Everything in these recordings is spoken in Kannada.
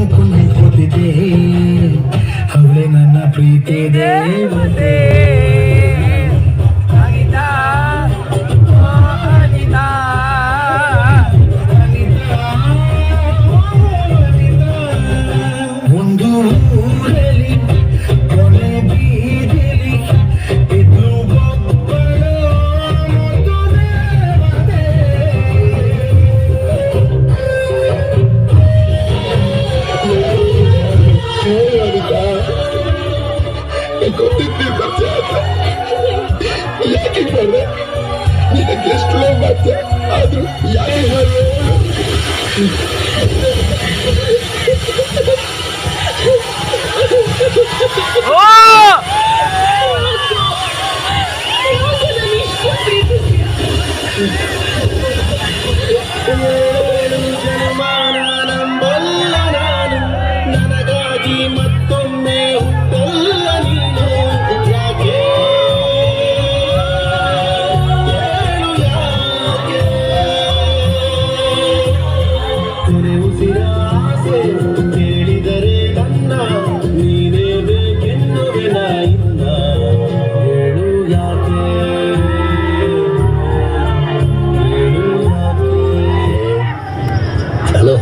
ಮುಖಂಡು ಕೂತಿದೆ ಅವಳೆ ನನ್ನ ಪ್ರೀತಿ ದೇವತೆ. ಮತ್ತೆ ಅಂತ ಯಾಕೆ ಮಾಡ್ದೆ ನಿನಗೆ ಎಷ್ಟು ಮಾಡ್ದೆ ಆದ್ರೂ ಯಾಕೆ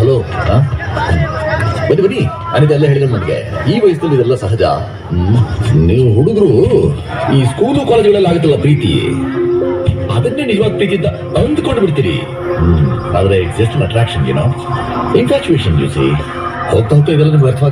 ಹಲೋ ಬನ್ನಿ ಬನ್ನಿ. ಅನಿತ ಎಲ್ಲ ಹೇಳಿದ ನನಗೆ ಈ ವಯಸ್ಸಲ್ಲಿ ಇದೆಲ್ಲ ಸಹಜ. ನೀವು ಹುಡುಗರು ಈ ಸ್ಕೂಲು ಕಾಲೇಜುಗಳಲ್ಲಿ ಆಗುತ್ತಲ್ಲ ಪ್ರೀತಿ? ಅದನ್ನೇ ನಿಜವಾದ ಪ್ರೀತಿ ಅಂತ ಅಂದ್ಕೊಂಡು ಬಿಡ್ತೀರಿ. ಆದ್ರೆ ಜಸ್ಟ್ ಅಟ್ರಾಕ್ಷನ್ ಏನೋ ಇನ್ಫ್ಯಾಚುಯೇಷನ್ ಯು ಸಿ ಹೋಗ್ತಾ ಹೋಗ್ತಾ ಇದೆಲ್ಲ ನಿಮ್ಗೆ ಅರ್ಥ